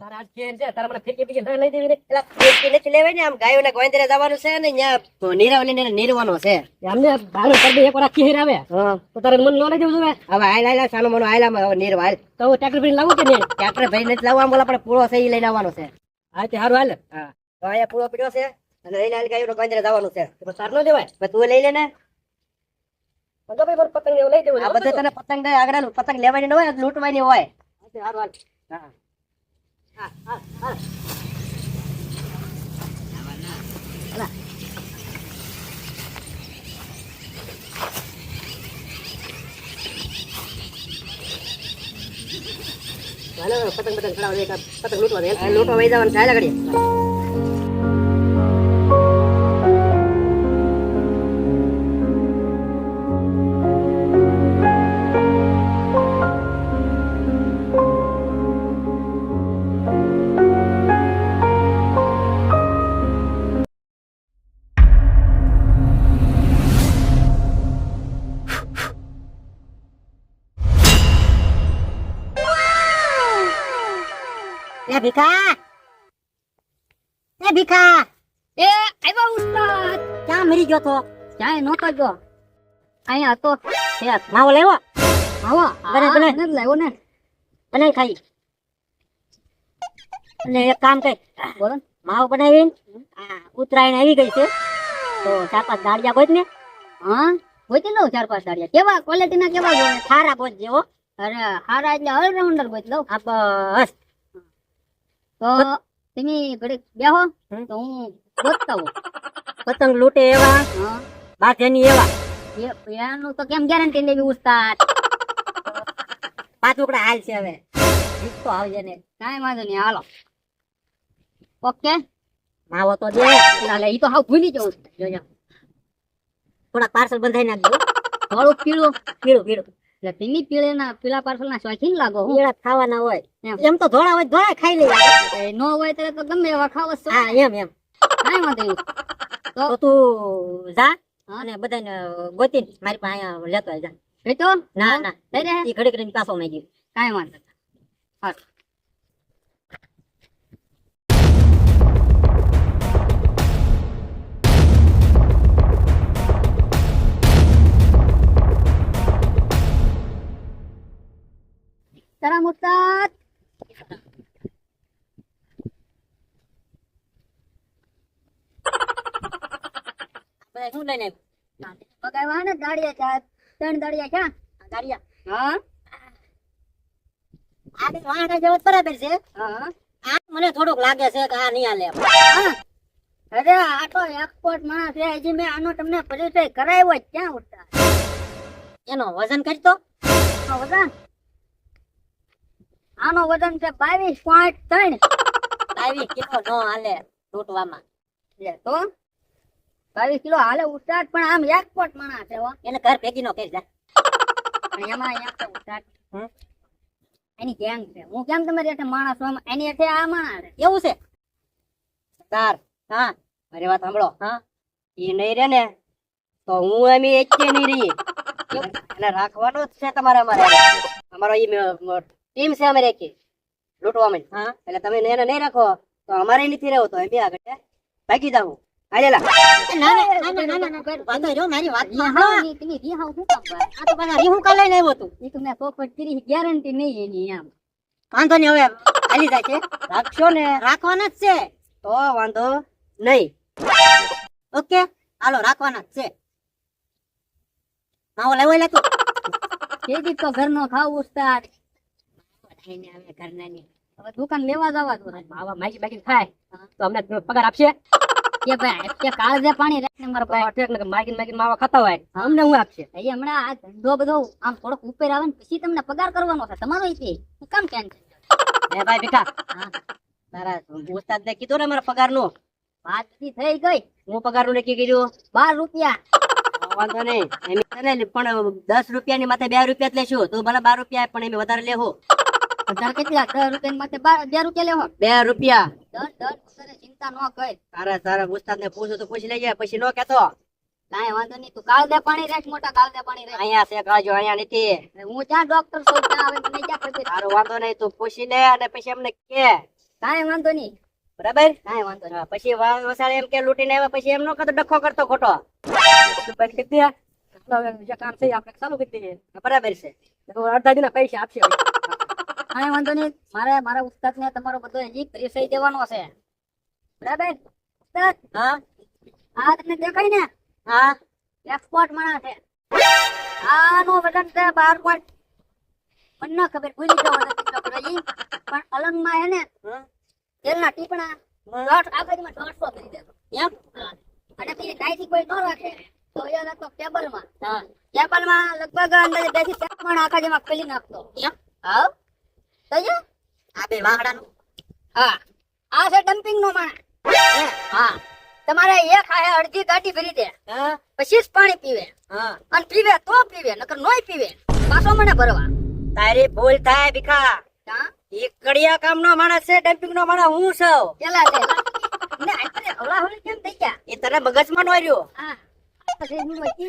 તારા આજ ઘેર છે તારા મને ફિરકી બીજી લઈ દેવી રે એટલે ફિરકી નથી લેવાય ને આમ ગાયોને ગોંદરે જવાનું છે ને ત્યાં નીરાવલીને નીરવાનો છે. અમને બારો કરી દે એક વાર આખી આવે હા. તો તારે મન ન લઈ દેવું હવે હાલ હાલ સાનો મનો હાલ આમ હવે નીરવા હાલ. તો હું ટ્રેક્ટર ભરીને લાવું કે નહીં? ટ્રેક્ટર ભરી નથી લાવવા બોલા પણ પૂળો છે એ લઈને આવવાનો છે. હા તે સારું હાલ. હા. તો અહીંયા પૂળો પીડ્યો છે અને લઈને હાલ ગાયો ગોંદરે જવાનું છે. તો ન દેવાય? તું લઈ લે ને. ભાઈ પતંગ લઈ દેવું આ બધે તને પતંગ આગળ પતંગ લેવાની ન હોય લૂંટવાની હોય. સારું હા હા. હાલો, પતંગ પતંગ ચડાવો દે, કાં પતંગ લૂંટવા દે ભીખા? એ ભીખા? એ આવ્યો ઉસ્તાદ. ક્યાં મરી ગયો તો? ક્યાંય નહોતો ગયો. અહીંયા હતો. માવો લેવો આવો બને, બને. નથી લાવ્યો ને. બનાવી ખાઈ. અને એક કામ કઈ બોલો. માવો બનાવીને આ ઉતરાયણ આવી ગઈ છે. તો ચાર પાંચ દાળિયા ગોત ને હા? ગોતી લઉં ચાર પાંચ દાડિયા. કેવા? ક્વોલિટીના કેવા સારા ગોત જેવો અરે હારા એટલે ઓલરાઉન્ડર ગોતી લઉં. બસ. તો તમે ઘડીક બેહો. તો હું ગોતતા હોઉં. પતંગ લૂંટે એવા? બાધેની એવા? એનું તો કેમ ગેરંટી લેવી ઉસ્તાદ? પાંચ ઉપડા હાલ છે હવે. તો આવજે ને. કાંઈ વાંધો નહીં હાલો. ઓકે? માવો તો દે. એટલે તો હાવ ભૂલી જવું જોજો થોડાક પાર્સલ બંધાઈ નાખજો. થોડું પીળું. પીળું પીળું. એટલે તમે પીળેના પીળા પાર્સલ ના શોખીન લાગો હું. પીળા ખાવાના હોય. એમ. તો ધોળા હોય ધોળા ખાઈ લે. એ નો હોય ત્યારે તો ગમે એવા ખાવ હા એમ એમ. કાઈ વાંધો નહીં. તો તું જા હા. અને બધાને ગોતી મારી પાસે અહીંયા લેતો આવજે. એ તો? ના ના. એ ઘડી ઘડી પાછો મેં ગયું. કાંઈ વાંધો નહીં. દાડિયા ચાર ત્રણ દાડિયા ક્યાં ગાડિયા હા. આ બે જેવો બરાબર છે. હા. આ મને થોડુંક લાગે છે કે આ નહીં આલે. અરે આ તો એક્સપોર્ટ માણસ છે હજી મેં આનો તમને પરિચય કરાવ્યો જ ક્યાં ઉઠતા. એનો વજન કરતો વજન? આનો વજન છે બાવીસ પોઈન્ટ ત્રણ. બાવીસ કિલો નો હાલે તૂટવામાં તો? બાવીસ કિલો હાલે ઉસ્તાદ પણ આમ એક્સપોર્ટ માણસ છે એને ઘર ભેગી નો કરી જા એમાં એક ઉસ્તાદ એની ગેંગ છે. હું કેમ તમારી એટલે માણસ છું એની એટલે આ માણસ એવું છે? તાર હા. મારી વાત સાંભળો હા. એ નહીં રે ને તો હું એમ એકે નહીં રહી એને રાખવાનો જ છે તમારે અમારે. અમારો ઈ ટીમ છે અમે રેખી લૂંટવા માં હા. એટલે તમે એને નહીં રાખો તો અમારે નથી રહેવું તો એમ બી આગળ છે. ભાગી જાવું હાલેલા મારી વાત રિહાવ ની- તમે રિહાવ શું કામ આ તો પાછા રીહું કાલે લઈને આવ્યો ઈ તો મેં પોપટ કરી ગેરંટી નહીં એની એમ. વાંધો નહીં હવે હાલી જાય છે. રાખશો ને. રાખવાના જ છે. તો વાંધો નહીં. ઓકે હાલો રાખવાના જ છે. માવો લેવો લે તું? કેદી તો ઘરનો ખાવ ઉસ્તાદ. હવે ઘરનાની. હવે દુકાન લેવા જવા દો. આવા માગી માગી ખાય તો અમને પગાર આપશે. કે ભાઈ કે કાળજે પાણી રાખને મારા ભાઈ ટેક ને માગીને માગીને માવા ખાતા હોય. અમને હું આપશે. એ હમણાં આ ધંધો બધો આમ થોડોક ઉપર આવે ને પછી તમને પગાર કરવાનો છે. તમારો ઈ તે હું કામ ટેન્શન હે ભાઈ ભીખા. તારા ઉસ્તાદ ને કીધું ને મારા પગારનું વાત થઈ ગઈ. હું પગારનું નક્કી કર્યું? બાર રૂપિયા. વાંધો નહીં. પણ દસ રૂપિયા ની માથે બે રૂપિયા જ લેશું. તું ભલે બાર રૂપિયા પણ એમ વધારે લેવું હજાર કેટલા? દસ રૂપિયા માથે બાર બે રૂપિયા લેવો બે રૂપિયા. ચિંતા ન કર. તારા તારા ઉસ્તાદ ને પૂછું તો પૂછી લેજે પછી નો કેતો. કાંઈ વાંધો નહીં તું કાલ દે પાણી રાખ મોટા કાળ દે પાણી રાખ. અહીંયા છે કાજો અહીંયા નથી. હું ક્યાં ડોક્ટર છું ત્યાં આવે મને ક્યાં ખબર તારો વાંધો નહીં તું પૂછી લે અને પછી એમને કે. કાંઈ વાંધો નહીં. બરાબર? કાંઈ વાંધો નહીં. પછી વસાડે એમ કે લૂંટીને આવે પછી એમ નો કરતો ડખો કરતો ખોટો. બંધ કરી દે કામ છે આપણે ચાલુ કરી દઈએ. બરાબર છે. અડધા દિના પૈસા આપશે. કાંઈ વાંધો નહીં. મારે મારા ઉસ્તાદ ને તમારો બધો હજી પરિચય દેવાનો છે. બરાબર? ઉસ્તાદ હા? આ તમને દેખાય ને? હા. એક્સપોર્ટ માણસ છે. આનો વજન છે બાર પોઈન્ટ મને ના ખબર ભૂલી જાવ વજન. પણ અલંગમાં હે ને. તેલના ટીપણા. દોઢ આબાજુમાં દોઢસો કરી દેતો એમ? અને પછી ટાઈથી કોઈ ન રાખે તો એ રાખતો ટેબલમાં હા. ટેબલમાં લગભગ અંદર બેથી ચાર મણ આખા જેમાં ખોલી નાખતો. એમ? હા. તો આ બે વાહડાનું હા. આ છે ડમ્પિંગ નો માણસ. હા? તમારે એક આ અડધી ગાડી ભરી દે. પછી જ પાણી પીવે. હા. અને પીવે તો પીવે નકર નોય પીવે. પાછો મને ભરવા. તારી ભૂલ થાય ભીખા. એક કડિયા કામ નો માણસ છે ડમ્પિંગ નો માણસ હું છું. પેલા લે ને આટલે હવલા હવલી કેમ થઈ ગયા? એ તને મગજમાં નોર્યો હા. આ છે વચ્ચે.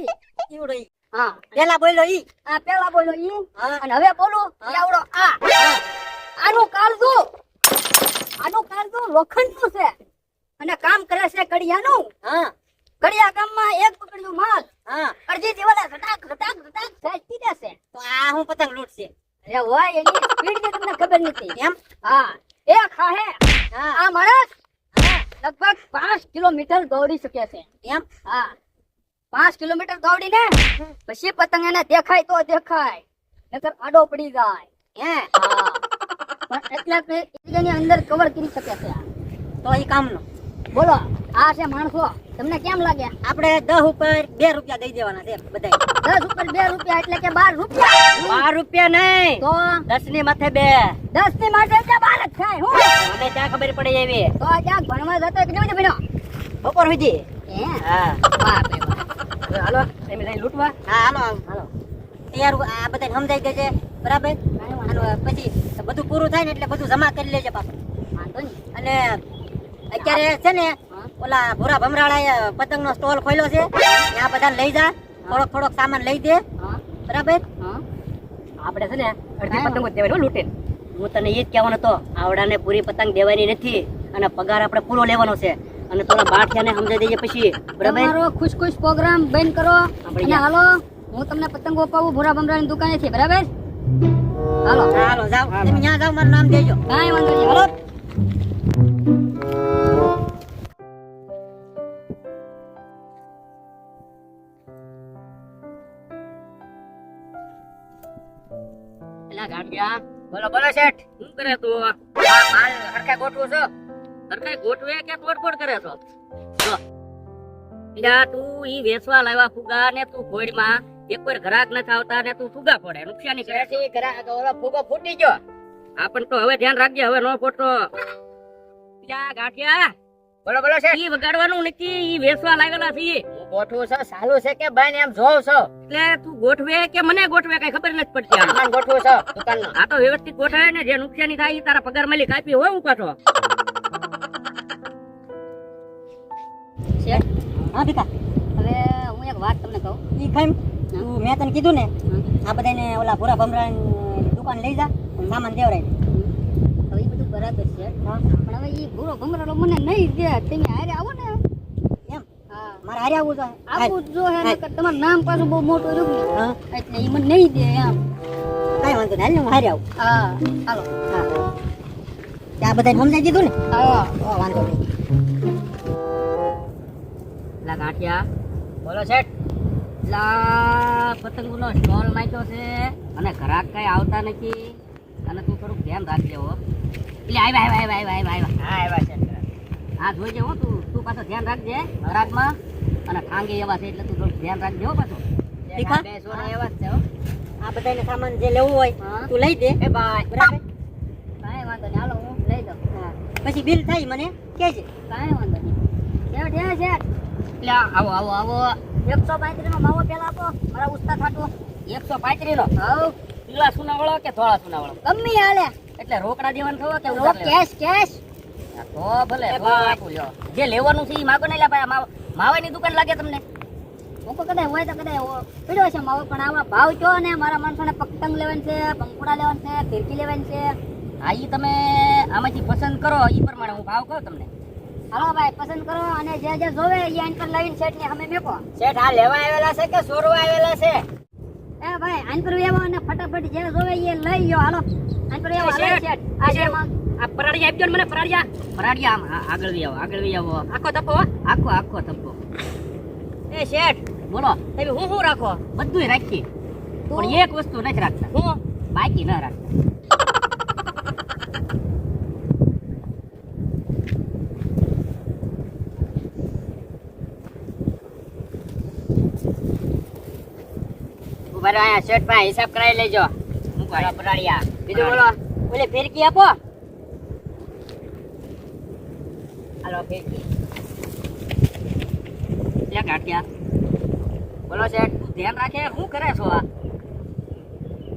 હા. પેલા બોલ્યો ઈ. આ પેલા બોલો ઈ. અને હવે બોલું આવડો આ. આનું કાળજું. આનું કાળજું લોખંડનું છે. અને કામ કરે છે કડિયાનું. હા. કડિયા ગામમાં એક પકડ્યું માલ હા. અડધી દિવાલે ઘટાક ઘટાક ધટાક સાચી છે તો આ હું પતંગ લૂંટશે. અરે હોય એની સ્પીડની તમને ખબર નથી. એમ? હા. એ ખાહે આ માણસ લગભગ પાંચ કિલોમીટર દોડી શકે છે. એમ? હા. પાંચ કિલોમીટર દોડીને પછી પતંગ એને દેખાય તો દેખાય નકર આડો પડી જાય. હે? પણ એટલે એરિયાની અંદર કવર કરી શકે છે. તો ઈ કામનો. બોલો આ છે માણસો. તમને કેમ લાગે? આપણે દસ ઉપર બે રૂપિયા દઈ દેવાના છે બધા દસ ઉપર બે રૂપિયા એટલે કે બાર રૂપિયા? બાર રૂપિયા નહીં. તો? દસની માથે બે. દસની માથે બાર જ થાય હું? અમે ત્યાં ખબર પડી એવી? તો ત્યાં ભણવા જતો કે નહીં ભણ્યો? બપોર સુધી હે? હા. હાલો એમ જઈને લૂંટવા. હા હાલો હાલો. તૈયાર આ બધા સમજાઈ દેજે બરાબર? પછી બધું પૂરું થાય ને એટલે બધું જમા કરી લેજે પાછું. અને અત્યારે છે ને ઓલા ભૂરા પતંગ નો સ્ટોલ ખોલ્યો છે. ત્યાં બધા લઈ જા. થોડોક થોડોક સામાન લઈ દે. બરાબર? આપણે છે ને અડધી પતંગો દેવાની લૂંટે હું તને એ જ કહેવાનો હતો આવડાને પૂરી પતંગ દેવાની નથી અને પગાર આપણે પૂરો લેવાનો છે. અને થોડા બાઠિયાને સમજાઈ દઈએ પછી. બરાબર? તમારો ખુશ ખુશ પ્રોગ્રામ બંધ કરો. અને હાલો હું તમને પતંગો અપાવું ભૂરા ભમરાની દુકાને છે બરાબર? હાલો. હાલો જાઓ. તમે ત્યાં જાઓ મારું નામ દેજો. કાંઈ વાંધો નહીં હાલો. બોલો બોલો શેઠ. શું કરે તું? માલ હરખા ગોઠવું છો. હરખા ગોઠવે કે તોડફોડ કરે છો? જો. એલા તું ઈ વેચવા લાવ્યા ફુગા ને તું ભોયમાં એક વાર ઘરાક નથી આવતા ને તું ફુગા ફોડે. નુકસાની કરે છે. ઘરાક ઓલો ફુગો ફૂટી ગયો. આપણ તો હવે ધ્યાન રાખજે હવે નો ફોટો. યા ગાંઠિયા. બોલો બોલો છે ઈ વગાડવાનું નથી ઈ વેચવા લાવેલા છે ગોઠવું છું સાલું છે કે બાય એમ જોઉં છો? એટલે તું ગોઠવે કે મને ગોઠવે કઈ ખબર નથી પડતી ગોઠવું છો આ તો વ્યવસ્થિત ગોઠવે ને જે નુકસાની થાય તારા પગાર માલી કાપી હોય હું પાછો હા ભીખા હવે હું એક વાત તમને કહું. એ ખાઈ તું મેં તને કીધું ને આ બધાને ઓલા ભૂરા ભમરા દુકાન લઈ જા સામાન દેવરાય. હવે એ બધું બરાબર છે. પણ હવે એ ભૂરો ભમરાડો મને નહીં દે. તમે હારે આવો ને. એમ? હા. મારે હારે આવવું છે? આવું જ હે નકર તમારું નામ પાછું બહુ મોટું રહ્યું ને. એટલે એ મને નહીં દે એમ. કઈ વાંધો નહીં હું હારે આવું. હા. હાલો. હા. ત્યાં બધાને સમજાઈ દીધું ને? હા. વાંધો નહીં. લા ગાંઠિયા. બોલો શેઠ. લા પતંગનો સ્ટોલ નાખ્યો છે. અને ઘરાક કઈ આવતા નથી. અને તું થોડુંક ધ્યાન રાખજે હો. એટલે આવ્યા આવ્યા આવ્યા આવ્યા આવ્યા હા આવ્યા શેઠ હા જોઈજે હો તું. તું પાછો ધ્યાન રાખજે ઘરાકમાં. અને ખાંગી એવા છે એટલે તું થોડુંક ધ્યાન રાખજે હો પાછો. ઠીક બે સોના એવા જ છે હો. આ બધાને સામાન જે લેવું હોય હા. તું લઈ દે. એ બાય. બરાબર? કાંઈ વાંધો નહીં. હાલો હું લઈ દઉં. હા. પછી બિલ થાય મને કહેજે કાંઈ વાંધો નહીં. એટલે આવો આવો આવો. એકસો પાંત્રીસ નો માવો પેલા આપો. મારા ઉસ્તા ખાટું. એકસો પાંત્રીસ નો હવ. પીળા સુના વાળો કે ધોળા સુના વાળો ગમે હાલે. એટલે રોકડા દેવાનું થયો કે? Cash cash. તો ભલે જે લેવાનું છે એ માગો નહીં ભાઈ. માવ- માવાની દુકાન લાગે તમને? મોકો કદાચ હોય તો કદાચ. પીડ્યો છે માવો પણ આવા ભાવ છો ને? મારા માણસોને પતંગ લેવાનું છે પંકુડા લેવાનું છે ફિરકી લેવાની છે. હા ઈ તમે આમાંથી પસંદ કરો એ પ્રમાણે હું ભાવ કહું તમને. હાલો ભાઈ પસંદ કરો અને જે જે જોવે એ આઈન પર લાવીને શેઠ ને અમે મેકો. શેઠ આ લેવા આવેલા છે કે સોરવા આવેલા છે? એ ભાઈ આઈન પર આવો અને ફટાફટ જે જોવે એ લઈ લ્યો હાલો આઈન પર આવો હાલો શેઠ, આ શેઠ. આ પરાડિયા આપજો મને પરાડિયા પરાડિયા આમ આગળ વી આવો આગળ વી આવો. આખો તપો આખો આખો તપો. એ શેઠ બોલો. તમે હું હું રાખો? બધુંય રાખી પણ એક વસ્તુ નથી રાખતા. હું? બાકી ન રાખતા. ઊભા રહો અહીંયા શેઠ ભાઈ હિસાબ કરાવી લેજો. હું આ પરાડિયા બીજું બોલો ઓલે ફેરકી આપો. હાલો ફેરકી. ક્યાં કાઢ્યા બોલો શેઠ ધ્યાન રાખે શું કરે છો આ?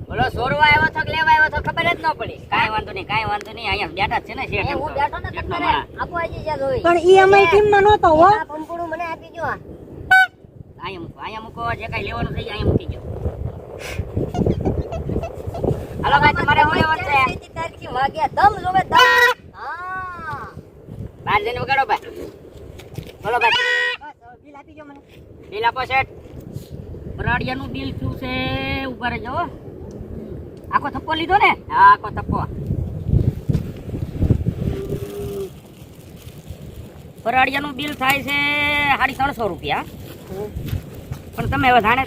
બોલો સોરવા આવ્યો તો કે લેવા આવ્યો તો ખબર જ ન પડી. કાંઈ વાંધો નહીં કાંઈ વાંધો નહીં અહીંયા બેઠા જ છે ને શેઠ હું. બેઠો ને તમને આપો આજી જા જોઈ. પણ ઈ અમે ટીમમાં નતો હો. આ પંપુડું મને આપી દો અહીંયા મૂકો અહીંયા મૂકો જે કાઈ લેવાનું થઈ ઈ અહીંયા મૂકી દો હાલો ભાઈ તમારે શું લેવાનું છે? ત્યાંથી તારીખી વાગ્યા દમ જોવે દમ. હા. બહાર જઈને વગાડો ભાઈ. બોલો ભાઈ. બિલ આપી દો મને. બિલ આપો શેઠ. પરાડિયાનું બિલ શું છે? ઊભા રહેજો આખો થપ્પો લીધો ને? હા આખો થપ્પો. ફરાડિયાનું બિલ થાય છે સાડી ત્રણસો રૂપિયા. પણ તમે વધારે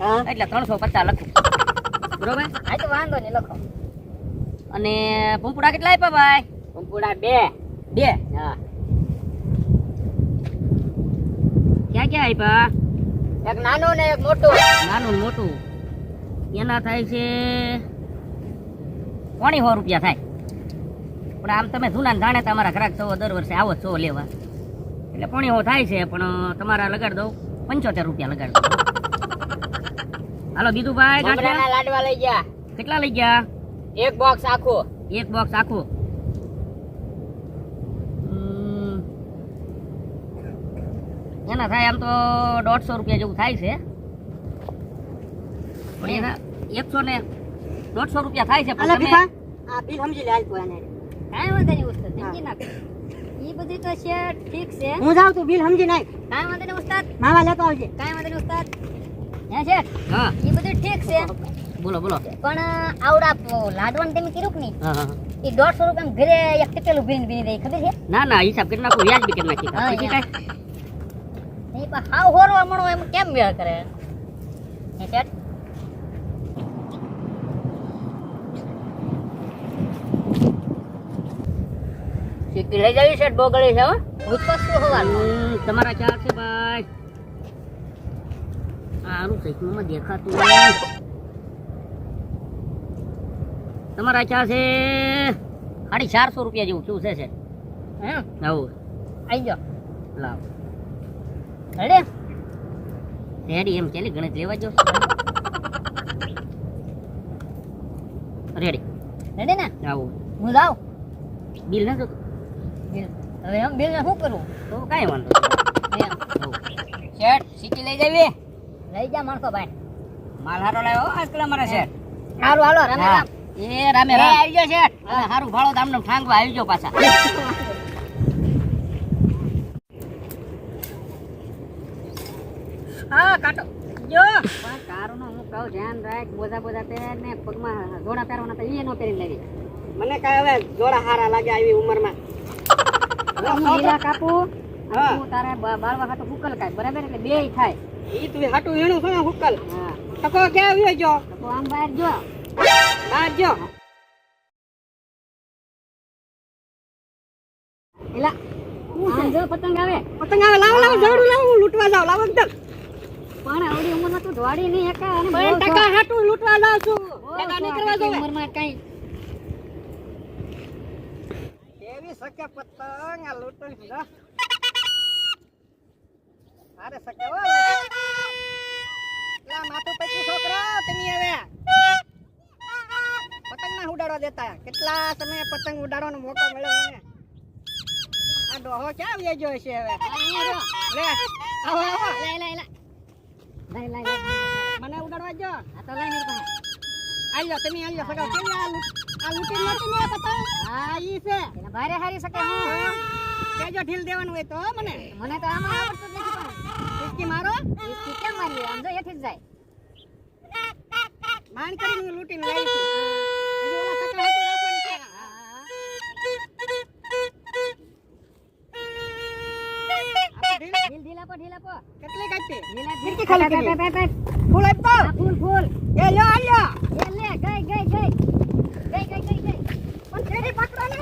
હા. એટલે ત્રણસો પચાસ લખું. બરોબર? હા તો વાંધો નહીં લખો. અને પંપુડા કેટલા આપ્યા ભાઈ? પંપુડા બે. બે? હા. ક્યાં ક્યાં આપ્યા? એક નાનું ને એક મોટું. નાનું ને મોટું. એના થાય છે પોણી સો રૂપિયા થાય. પણ આમ તમે જૂના જાણે તમારા ઘરાક છો દર વર્ષે આવો છો લેવા. એટલે પોણી સો થાય છે પણ તમારા લગાડ દઉં પંચોતેર રૂપિયા લગાડ દઉં. હાલો બીજું ભાઈ ગાંઠિયા લાડવા લઈ ગયા. કેટલા લઈ ગયા? એક બોક્સ આખો. એક બોક્સ આખો. એના થાય આમ તો દોઢસો રૂપિયા જેવું થાય છે. પણ એના એકસો ને દોઢસો રૂપિયા થાય છે પણ તમે આ બિલ સમજી લે હાલ એને કાંઈ વાંધો નહીં ઉસ્તાદ. સમજી નાખ. એ બધી તો છે ઠીક છે. હું જાઉં તું બિલ સમજી નાખ. કાંઈ વાંધો નહીં ઉસ્તાદ. માવા લેતો આવજે. કાંઈ વાંધો નહીં ઉસ્તાદ. હે છે? હા. ઈ બધું ઠીક છે. બોલો બોલો. પણ આવડા પ- લાડવાનું તમે કીધું કે નહીં? હા હા એ દોઢસો રૂપિયા ઘરે એક ટીપેલું ભીની ભીની દઈ ખબર છે? ના ના હિસાબ કરી નાખું વ્યાજ બી કરી નાખી. હા, પછી યા. કાંઈ? નહીં પણ હાવ હોરવા મળો એમ કેમ મેળ કરે? હે શેઠ? સિક્કી લઈ જવી છે બોગળી છે હો? ભૂત તો શું હોવાનું? હમ, તમારા ચાર છે ભાઈ. સારું ચશ્મામાં દેખાતું તમારા ચા છે સાડી ચારસો રૂપિયા જેવું શું છે હે? આવું જાઓ. લાવ. રેડી? રેડી એમ કેલી ગણિત લેવા જો રેડી. રેડી ને? આવું. હું લાવ બિલ ના જોતું બિલ. હવે એમ બિલ ને શું કરવું? તો કાંઈ વાંધો આવું. શેઠ સિક્કી લઈ જવી? લઈ જા માણસો ભાઈ. માલ હારો લાવ્યો આજકાલ અમારા શેઠ સારું હાલો રામે. રામ. એ રામે રામ. આવી ગયો શેઠ હવે હારું ભાડો દામનો ઠાંગવા આવી ગયો પાછા. હા કાટો. જો. કારુનો હું કહું ધ્યાન રાખ બોધા બોધા પહેર ને પગમાં જોડા પહેરવાના તો એ નો પહેરી લેવી. મને કાંઈ હવે જોડા હારા લાગે આવી ઉંમરમાં. માં હું કાપું હા. તારે બ- બાળવા ખાતો કુકલ કાય બરાબર? એટલે બે થાય. ઈ તું હાટું હેણું છે હુકલ ટકો ક્યાં આવ્યો જો તો આમ બહાર જો. બહાર જો. એલા આમ જો પતંગ આવે. પતંગ આવે લાવો લાવો જવડું લાવો હું લૂંટવા જાઉં લાવો એકદમ પણ આવડી ઉંમરમાં તું દોડી નહીં એકા અને પણ ટકા હાટું લૂંટવા જાઉં છું. શોખ નીકળવા ઉંમરમાં કાંઈ. કેવી શકે પતંગ આ લૂંટણ શકે હો લા માથું પછી છોકરા તમે હવે પતંગ ના ઉડાડવા દેતા. કેટલા સમય પતંગ ઉડાડવાનો મોકો મળ્યો મને આ ડોહો ક્યાં આવી ગયો છે હવે. લે આવો આવો. એલા, એલા. લાય, લાય, લાય. મને ઉડાડવા જો આ તો લાય મારી પાસે. આવી જાઓ તમે આવી જાઓ સગા કેવી આ લૂટી આ લૂંટી નહોતી ને પતંગ હા ઈ છે. ભારે હારી શકે હું કેજો ઢીલ દેવાનું હોય તો મને. મને તો આમાં આવડતું હિચકી મારો? ઈસકી કેમ મારી આમ જો એથી જ જાય માન કરીને હું લૂંટીને લાવી છું ઓલા ટકા હાથે રાખવાની છે. ઢીલ. ઢીલ આપો ઢીલ આપો. કેટલી કાપી ઢીલ આપ, ખાલી બે, બે, બે. ફૂલ આપતો ફૂલ ફૂલ. એ લ્યો આ એ લે ગઈ ગઈ ગઈ. ગઈ ગઈ ગઈ ગઈ. પણ કેરી પકડો ને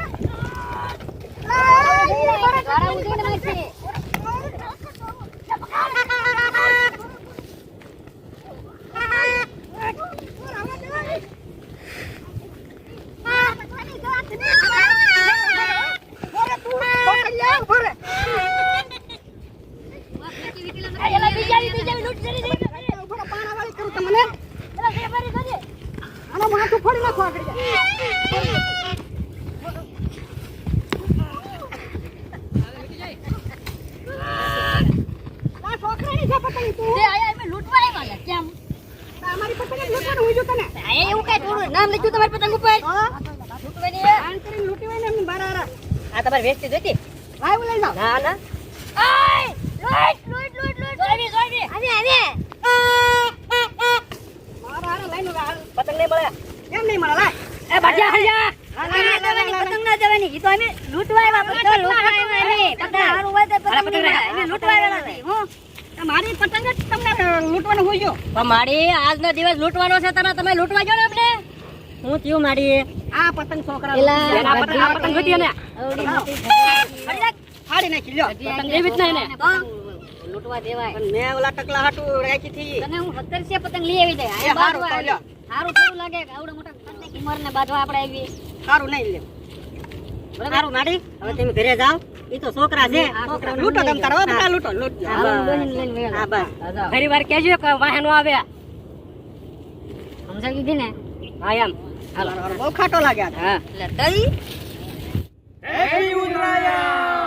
દ્વારા ઉડીને મારશે. આ એલા બીજાવી બીજાવી લૂંટ કરી દે. એલા બે મારી જોજે. તે આયા એમે લૂંટવા આવ્યા લે, કેમ? આયા એવું કાંઈ થોડું નામ લખ્યું તમારી પતંગ ઉપર લૂંટવાની હે? આ તમારે વેચતી જોઈતી ના ના ઓય! લૂંટ, લૂંટ, લૂંટ, લૂંટ. જોઈવી, જોઈવી. આવે, આવે. પતંગ નહીં મળે એ બાજા, બાજા. ના જવાની, પતંગ ના જવાની. ઈ તો અમે લૂંટવા આવ્યા, પતંગ લૂંટવા આવ્યા. પતંગ હારું હોય તો પતંગ નહીં મળે. અમે લૂંટવા આવેલા છે. હું? મારી પતંગ જ તમને લૂંટવાનું હોય ગયો પણ મારી આજનો દિવસ લૂંટવાનો છે તમે તમે લૂંટવા જો ને આપણે હું થયું મારી આ પતંગ છોકરા આ પતંગ આ પતંગ જોઈતી ને. ફાડી નાખી લ્યો પતંગ લેવી જ નહીં ને લૂંટવા દેવાય. પણ મેં ઓલા ટકલા હાટું રાખી થી તને હું સત્તરસે પતંગ લઈ આવી જાય. એ લ્યો. સારું થોડું લાગે? આવડે મોટા પતંગ ઉંમરને બાંધવા આપણે આવી સારું નહીં લે સારું માડી હવે તમે ઘરે જાઓ. ઈ તો છોકરા છે. આ લૂંટો તમ તારો બધા લૂંટો લૂંટો હાલો, બહેન લઈને વહી હા બસ. ફરી વાર કહેજો કે વાહન નો આવે. સમજાવી દીધી ને? હા એમ. હાલો. બહુ ખાટો લાગ્યા. હા. એટલે દહીં raya. raya.